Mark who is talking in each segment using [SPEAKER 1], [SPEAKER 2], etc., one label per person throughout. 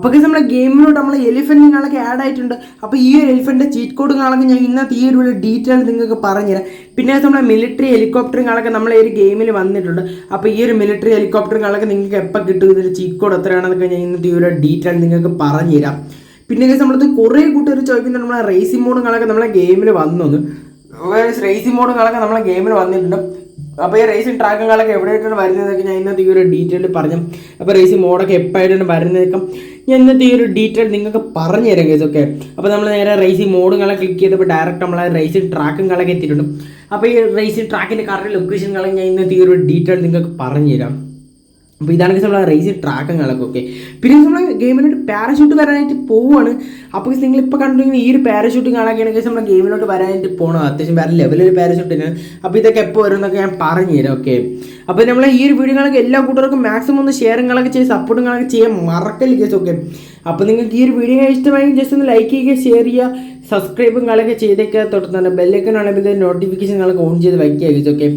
[SPEAKER 1] അപ്പോൾ നമ്മളെ ഗെയിമിലോട്ട് നമ്മളെ എലിഫന്റുകളൊക്കെ ആഡ് ആയിട്ടുണ്ട്. അപ്പോൾ ഈ ഒരു എലിഫന്റിന്റെ ചീറ്റ് കോഡുകളൊക്കെ ഞാൻ ഇന്നത്തെ ഈ ഒരു ഡീറ്റെയിൽ നിങ്ങൾക്ക് പറഞ്ഞുതരാം. പിന്നെ നമ്മളെ മിലിറ്ററി ഹെലികോപ്റ്ററുകളൊക്കെ നമ്മളെ ഈ ഒരു ഗെയിമിൽ വന്നിട്ടുണ്ട്. അപ്പോൾ ഈ ഒരു മിലിറ്ററി ഹെലികോപ്റ്ററുകളൊക്കെ നിങ്ങൾക്ക് എപ്പോൾ കിട്ടും? ഇതിൽ ചീറ്റ് കോഡ് എത്രയാണെന്നൊക്കെ ഞാൻ ഇന്നത്തെ ഈ ഒരു ഡീറ്റെയിൽ നിങ്ങൾക്ക് പറഞ്ഞുതരാം. പിന്നെ നമ്മളത് കുറേ കൂട്ടുകാർ ചോദിക്കുന്നത് നമ്മളെ റേസിംഗ് മോഡുകളൊക്കെ നമ്മളെ ഗെയിമിൽ വന്നു റേസിംഗ് മോഡുകളൊക്കെ നമ്മളെ ഗെയിമിൽ വന്നിട്ടുണ്ട്. അപ്പോൾ ഈ റേസിംഗ് ട്രാക്കുകളൊക്കെ എവിടെയായിട്ടാണ് വരുന്നതൊക്കെ ഞാൻ ഇന്നത്തെ ഈ ഒരു ഡീറ്റെയിൽ പറഞ്ഞു. അപ്പോൾ റേസിംഗ് മോഡൊക്കെ എപ്പോഴായിട്ടാണ് വരുന്നതൊക്കെ ഞാൻ ഇന്നത്തെ ഈ ഒരു ഡീറ്റെയിൽ നിങ്ങൾക്ക് പറഞ്ഞു തരാം കേസ് ഓക്കെ അപ്പോൾ നമ്മൾ നേരെ റേസിംഗ് മോഡുകളെ ക്ലിക്ക് ചെയ്തപ്പോൾ ഡയറക്റ്റ് നമ്മളെ റേസിംഗ് ട്രാക്കുകളൊക്കെ എത്തിയിട്ടുണ്ട്. അപ്പോൾ ഈ റേസിംഗ് ട്രാക്കിന്റെ കറക്റ്റ് ലൊക്കേഷനുകളൊക്കെ ഞാൻ ഇന്നത്തെ ഈ ഒരു ഡീറ്റെയിൽ നിങ്ങൾക്ക് പറഞ്ഞു തരാം. അപ്പോൾ ഇതാണ് നമ്മളെ റേസ് ട്രാക്കങ്ങളൊക്കെ ഓക്കെ പിന്നെ നമ്മൾ ഗെയിമിലോട്ട് പാരഷൂട്ട് വരാനായിട്ട് പോവുകയാണ് അപ്പോൾ നിങ്ങൾ ഇപ്പോൾ കണ്ടിട്ടുണ്ടെങ്കിൽ ഈ ഒരു പാരഷൂട്ട് കാണാനാണെങ്കിൽ നമ്മൾ ഗെയിമിനോട്ട് വരാനായിട്ട് പോകണം അത്യാവശ്യം വേറെ ലെവലൊരു പാരഷൂട്ടിന് അപ്പോൾ ഇതൊക്കെ എപ്പോൾ വരും എന്നൊക്കെ ഞാൻ പറഞ്ഞു തരാം ഓക്കെ അപ്പോൾ നമ്മൾ ഈ ഒരു വീഡിയോകളൊക്കെ എല്ലാ കൂട്ടർക്കും മാക്സിമം ഒന്ന് ഷെയറുകളൊക്കെ ചെയ്ത് സപ്പോർട്ടുകളൊക്കെ ചെയ്യാൻ മറക്കല്ല കേസ് ഓക്കെ അപ്പോൾ നിങ്ങൾക്ക് ഈ ഒരു വീഡിയോ ഇഷ്ടമായി ജസ്റ്റ് ഒന്ന് ലൈക്ക് ചെയ്യുക ഷെയർ ചെയ്യുക സബ്സ്ക്രൈബുകളൊക്കെ ചെയ്തേക്കുക. തൊട്ട് തന്നെ നോട്ടിഫിക്കേഷൻ കളൊക്കെ ഓൺ ചെയ്ത് വയ്ക്കുക കേസ് ഓക്കെ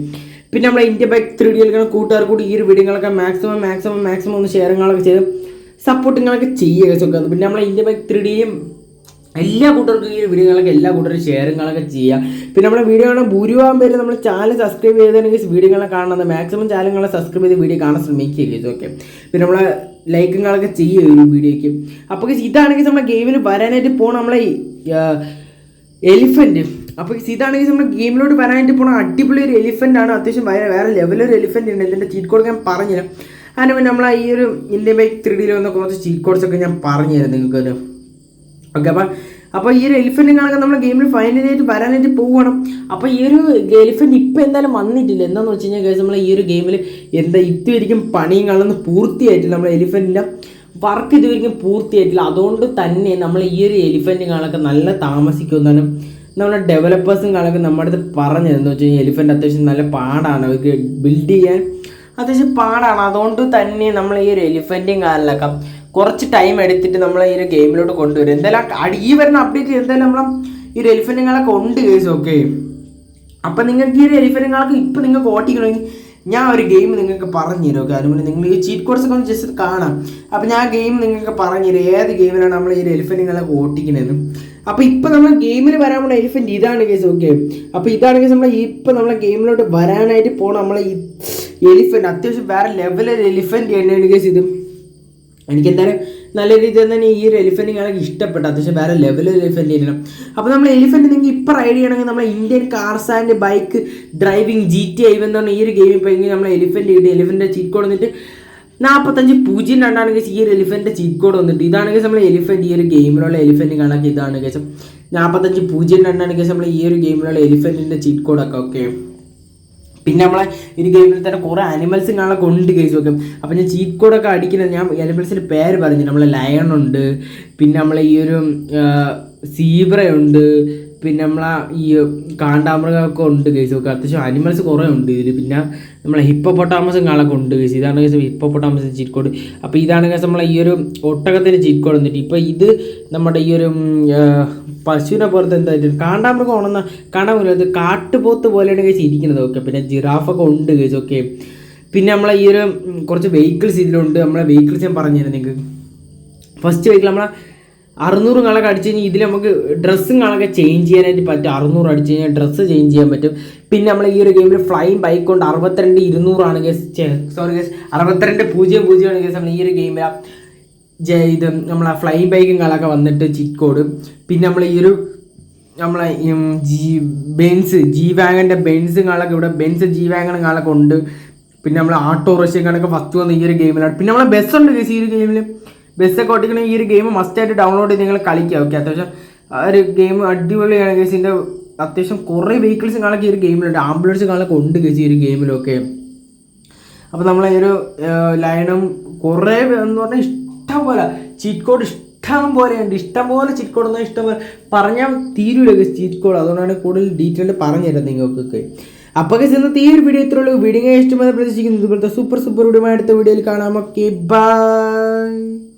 [SPEAKER 1] പിന്നെ നമ്മളെ ഇന്ത്യ ബൈക്ക് ത്രീ ഡി കളിക്കുന്ന കൂട്ടുകാർ കൂടി ഈ ഒരു വീഡിയോകളൊക്കെ മാക്സിമം മാക്സിമം മാക്സിമം ഒന്ന് ഷെയറുകളൊക്കെ ചെയ്ത് സപ്പോർട്ടിങ്ങളൊക്കെ ചെയ്യുക ചോദിക്കുന്നത് പിന്നെ നമ്മളെ ഇന്ത്യ ബൈക്ക് ത്രീ ഡിയും എല്ലാ കൂട്ടർക്കും ഈ വീഡിയോകളൊക്കെ എല്ലാ കൂട്ടരും ഷെയറുകളൊക്കെ ചെയ്യുക. പിന്നെ നമ്മുടെ വീഡിയോ കാണാൻ ഭൂരിഭാഗം പേര് നമ്മൾ ചാനൽ സബ്സ്ക്രൈബ് ചെയ്തിട്ടുണ്ടെങ്കിൽ വീഡിയോകളെ കാണുന്നത്. മാക്സിമം ചാനലുകളെ സബ്സ്ക്രൈബ് ചെയ്ത് വീഡിയോ കാണാൻ ശ്രമിക്കുക ഓക്കെ പിന്നെ നമ്മളെ ലൈക്കുകളൊക്കെ ചെയ്യുക ഈ വീഡിയോയ്ക്ക്. അപ്പോൾ ഇതാണെങ്കിൽ നമ്മുടെ ഗെയിമിൽ വരാനായിട്ട് പോകണം നമ്മളെ എലിഫന്റ് അപ്പോൾ ഇതാണെങ്കിൽ നമ്മൾ ഗെയിമിലോട്ട് വരാനായിട്ട് പോണ അടിപൊളി ഒരു എലിഫന്റ് ആണ്. അത്യാവശ്യം വേറെ വേറെ ലെവലൊരു എലിഫന്റ് ഉണ്ട്. ഇതിന്റെ ചീറ്റ് കോഡ് ഞാൻ പറഞ്ഞുതരാം. അതിന് മുന്നേ നമ്മൾ ഈ ഒരു ഇന്ത്യൻ ബൈക്ക് ത്രീ വന്ന കുറച്ച് ചീറ്റ് കോഡ്സ് ഒക്കെ ഞാൻ പറഞ്ഞുതരാം നിങ്ങൾക്കൊരു ഓക്കെ അപ്പം അപ്പോൾ ഈ ഒരു എലിഫന്റുകളൊക്കെ നമ്മൾ ഗെയിമിൽ ഫൈനലായിട്ട് വരാനായിട്ട് പോവണം. അപ്പോൾ ഈ ഒരു എലിഫന്റ് ഇപ്പോൾ എന്തായാലും വന്നിട്ടില്ല. എന്താന്ന് വെച്ച് കഴിഞ്ഞാൽ നമ്മൾ ഈ ഒരു ഗെയിമിൽ എന്താ ഇതുവരിക്കും പണിയും കാണുന്ന പൂർത്തിയായിട്ടില്ല നമ്മൾ എലിഫന്റിന്റെ വർക്ക് ഇതുവരെയും പൂർത്തിയായിട്ടില്ല. അതുകൊണ്ട് തന്നെ നമ്മൾ ഈ ഒരു എലിഫന്റുകളൊക്കെ നല്ല താമസിക്കുമെന്നാണ് നമ്മുടെ ഡെവലപ്പേഴ്സും കാണൊക്കെ നമ്മുടെ അടുത്ത് പറഞ്ഞത് എന്ന് വെച്ച് കഴിഞ്ഞാൽ എലിഫന്റ് അത്യാവശ്യം നല്ല പാടാണ്. അവർക്ക് ബിൽഡ് ചെയ്യാൻ അത്യാവശ്യം പാടാണ്. അതുകൊണ്ട് തന്നെ നമ്മൾ ഈ ഒരു എലിഫന്റും കാലിലൊക്കെ കുറച്ച് ടൈം എടുത്തിട്ട് നമ്മൾ ഈ ഒരു ഗെയിമിലോട്ട് കൊണ്ടുവരും. എന്തായാലും ഈ വരുന്ന അപ്ഡേറ്റ് എന്തായാലും നമ്മൾ ഈ ഒരു എലിഫന്റും കാലൊക്കെ ഉണ്ട് കേസ് ഓക്കെ അപ്പം നിങ്ങൾക്ക് ഈ ഒരു എലിഫന്റും കാലൊക്കെ ഇപ്പം നിങ്ങൾക്ക് ഓട്ടിക്കണമെങ്കിൽ ഞാൻ ഒരു ഗെയിം നിങ്ങൾക്ക് പറഞ്ഞു തരും ഓക്കെ അതുപോലെ നിങ്ങൾ ഈ ചീറ്റ് കോഡ്സ് ഒക്കെ ഒന്ന് ജസ്റ്റ് കാണാം. അപ്പം ഞാൻ ഗെയിം നിങ്ങൾക്ക് പറഞ്ഞു തരും ഏത് ഗെയിമിലാണ് നമ്മൾ ഈ ഒരു എലിഫന്റുകളൊക്കെ ഓട്ടിക്കണതെന്ന് അപ്പോൾ ഇപ്പോൾ നമ്മൾ ഗെയിമിൽ വരാൻ എലിഫന്റ് ഇതാണ് കേസ് ഓക്കെ അപ്പോൾ ഇതാണ് കേസ് നമ്മൾ ഇപ്പോൾ നമ്മളെ ഗെയിമിലോട്ട് വരാനായിട്ട് പോണ നമ്മളെ ഈ എലിഫന്റ് അത്യാവശ്യം വേറെ ലെവലൊരു എലിഫന്റ് തന്നെയാണ് കേസ് ഇത്. എനിക്ക് എന്തായാലും നല്ല രീതിയിൽ തന്നെ ഈ ഒരു എലിഫന്റ് ഞങ്ങൾക്ക് ഇഷ്ടപ്പെട്ടു. അത്യാവശ്യം വേറെ ലെവലിൽ എലിഫന്റ് ചെയ്യണം അപ്പോൾ നമ്മൾ എലിഫന്റ് നിങ്ങൾക്ക് ഇപ്പോൾ റൈഡ് ചെയ്യണമെങ്കിൽ നമ്മൾ Indian cars and bike driving G T I എന്നാണ് ഈ ഒരു ഗെയിം ഇപ്പോൾ എങ്കിൽ നമ്മൾ എലിഫന്റ് ചെയ്ത് എലിഫന്റ് ചീറ്റ് വന്നിട്ട് നാൽപ്പത്തഞ്ച് പൂജ്യം രണ്ടാണെങ്കിൽ ഈ ഒരു എലിഫന്റ് ചീറ്റ് കോഡ് വന്നിട്ട്. ഇതാണെങ്കിൽ നമ്മൾ എലിഫന്റ് ഈ ഒരു ഗെയിമിലുള്ള എലിഫന്റ് കണക്ക് ഇതാണ് കേസ് നാൽപ്പത്തഞ്ച് പൂജ്യം രണ്ടാണെങ്കിൽ നമ്മൾ ഈ ഒരു ഗെയിമിലുള്ള എലിഫന്റിന്റെ ചീറ്റ് ഓക്കെ പിന്നെ നമ്മളെ ഈ ഗെയിമിൽ തന്നെ കുറേ അനിമൽസും കാണാൻ ഉണ്ട് കേസ് വെക്കും അപ്പോൾ ഞാൻ ചീറ്റ് കോഡൊക്കെ അടിക്കുന്നത് ഞാൻ അനിമൽസിന്റെ പേര് പറഞ്ഞു നമ്മളെ ലയൺ ഉണ്ട് പിന്നെ നമ്മളെ ഈ ഒരു സീബ്രയുണ്ട് പിന്നെ നമ്മളെ ഈ കാണ്ടാമൃഗമൊക്കെ ഉണ്ട് കേസ് നോക്കുക അത്യാവശ്യം അനിമൽസ് കുറേ ഉണ്ട് ഇതിൽ പിന്നെ നമ്മളെ ഹിപ്പോപ്പൊട്ടാമസും കാണൊക്കെ ഉണ്ട് കേസ് ഇതാണ് കേസ് ഹിപ്പോപ്പൊട്ടാമസ് ചീറ്റ് കോഡ് അപ്പോൾ ഇതാണ് കേസ് നമ്മളെ ഈ ഒരു ഒട്ടകത്തിന്റെ കോഡ് വന്നിട്ട്. ഇപ്പോൾ ഇത് നമ്മുടെ ഈ ഒരു പശുവിനെ പുറത്ത് എന്തായിട്ട് കാണ്ടാമൃഗം ഉണന്ന കാണാൻ പറ്റില്ല അത് കാട്ടുപോത്ത് പോലെയാണ് കേസ് ഇരിക്കുന്നത്. ഓക്കെ പിന്നെ ജിറാഫൊക്കെ ഉണ്ട് കേസ് ഓക്കെ. പിന്നെ നമ്മളെ ഈ ഒരു കുറച്ച് വെഹിക്കിൾസ് ഇതിലുണ്ട്. നമ്മളെ വെഹിക്കിൾസ് ഞാൻ പറഞ്ഞു നിങ്ങൾക്ക്. ഫസ്റ്റ് വെഹിക്കിൾ നമ്മളെ അറുന്നൂറ് കളൊക്കെ അടിച്ചു കഴിഞ്ഞാൽ ഇതിൽ നമുക്ക് ഡ്രസ്സും കളൊക്കെ ചേഞ്ച് ചെയ്യാനായിട്ട് പറ്റും. അറുന്നൂറ് അടിച്ചു കഴിഞ്ഞാൽ ഡ്രസ്സ് ചേഞ്ച് ചെയ്യാൻ പറ്റും. പിന്നെ നമ്മൾ ഈ ഒരു ഗെയിമിൽ ഫ്ലൈങ് ബൈക്ക് കൊണ്ട് അറുപത്തിരണ്ട് ഇരുന്നൂറാണ് കേസ് സോറി കേസ് അറുപത്തിരണ്ട് പൂജ്യം പൂജ്യമാണ് കേസ് നമ്മൾ ഈ ഒരു ഗെയിമിൽ ഇത് ആ ഫ്ലൈ ബൈക്കും കളൊക്കെ വന്നിട്ട് ചിറ്റ് പിന്നെ നമ്മൾ ഈ ഒരു നമ്മളെ ജി ബെൻസ് ജി വാഗന്റെ ബെൻസും കളൊക്കെ ഇവിടെ ബെൻസ് ജി വാഗൺ കളൊക്കെ ഉണ്ട്. പിന്നെ നമ്മൾ ആട്ടോ റഷ്യ കണക്ക് ഫസ്റ്റ് വന്ന് ഈ ഒരു ഗെയിമിലാണ് പിന്നെ നമ്മളെ ബസ് ഉണ്ട് ഈ ഒരു ഗെയിമിൽ ബസ്സൊക്കെ ഓട്ടിക്കണമെങ്കിൽ ഈ ഒരു ഗെയിം മസ്റ്റായിട്ട് ഡൗൺലോഡ് ചെയ്ത് നിങ്ങൾ കളിക്കുക ഓക്കെ അത്യാവശ്യം ആ ഒരു ഗെയിം അടിപൊളിയാണ് കേസ് ഇതിന്റെ അത്യാവശ്യം കുറേ വെഹിക്കിൾസ് കാണൊക്കെ ഈ ഒരു ഗെയിമിലുണ്ട് ആംബുലൻസ് കാണൊക്കെ ഉണ്ട് കേസ് ഈ ഒരു ഗെയിമിലൊക്കെ അപ്പോൾ ഈ ഒരു ലൈനും കുറേ എന്ന് പറഞ്ഞാൽ ഇഷ്ടം പോലെ ചീറ്റ് കോഡ് ഇഷ്ടം പോലെയുണ്ട് ഇഷ്ടം പോലെ ചീറ്റ് കോഡ് എന്നാൽ ഇഷ്ടം പോലെ പറഞ്ഞാൽ തീരൂല ചീറ്റ് കോഡ് അതുകൊണ്ടാണ് കൂടുതൽ ഡീറ്റെയിൽ പറഞ്ഞു തരാം നിങ്ങൾക്കൊക്കെ. അപ്പോൾ ഇന്നത്തെ ഈ ഒരു വീഡിയോ ഇത്രയുള്ളൂ വീഡിയോ ഇഷ്ടമായി പ്രതീക്ഷിക്കുന്നു. ഇതുപോലത്തെ സൂപ്പർ സൂപ്പർ വീഡിയോ അടുത്ത വീഡിയോയിൽ കാണാം. Okay bye